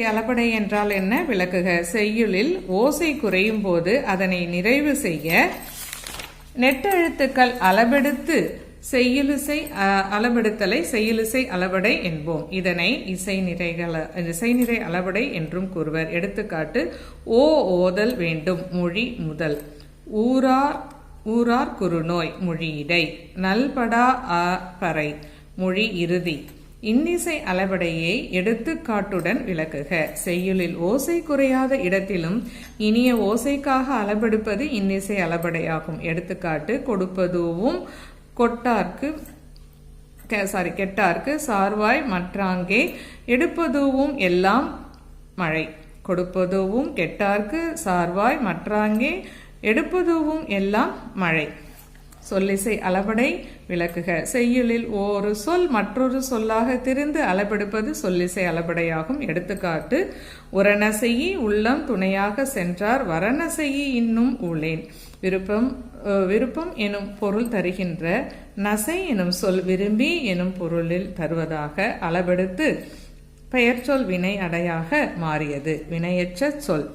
அளபடை என்றால் என்ன? விளக்குக. செய்யுளில் ஓசை குறையும் போது அதனை நிறைவு செய்ய நெட்டெழுத்துக்கள் அளபெடுத்து செய்யுலிசை அளபெடுத்தலை செய்யுலிசை அளபடை என்போம். இதனை இசை நிறைகள இசை நிறை அளபடை என்றும் கூறுவர். எடுத்துக்காட்டு ஓ ஓதல் வேண்டும். மொழி முதல். ஊரார் ஊரார் குறுநோய். மொழியிடை நல்படா அ பறை. மொழி இறுதி. இன்னிசை அளபடையை எடுத்துக்காட்டுடன் விளக்குக. செய்யுளில் ஓசை குறையாத இடத்திலும் இனிய ஓசைக்காக அளபெடுப்பது இன்னிசை அளபடையாகும் எடுத்துக்காட்டு கொடுப்பதுவும் கொட்டார்க்கு சாரி கெட்டார்க்கு சார்வாய் மற்றாங்கே எடுப்பதுவும் எல்லாம் மழை. கொடுப்பதுவும் கெட்டார்க்கு சார்வாய் மற்றாங்கே எடுப்பதுவும் எல்லாம் மழை. சொல்லிசை அளபடை விளக்குக. செய்யுளில் ஒரு சொல் மற்றொரு சொல்லாக திரிந்து அளபெடுப்பது சொல்லிசை அளபடையாகும். எடுத்துக்காட்டு உரணசெய்யி உள்ளம் துணையாக சென்றார் வரணசெய்யி இன்னும் ஊழேன். விருப்பம் விருப்பம் எனும் பொருள் தருகின்ற நசை எனும் சொல் விரும்பி எனும் பொருளில் தருவதாக அளபெடுத்து பெயர்ச்சொல் வினை அடையாக மாறியது. வினையற்ற சொல்.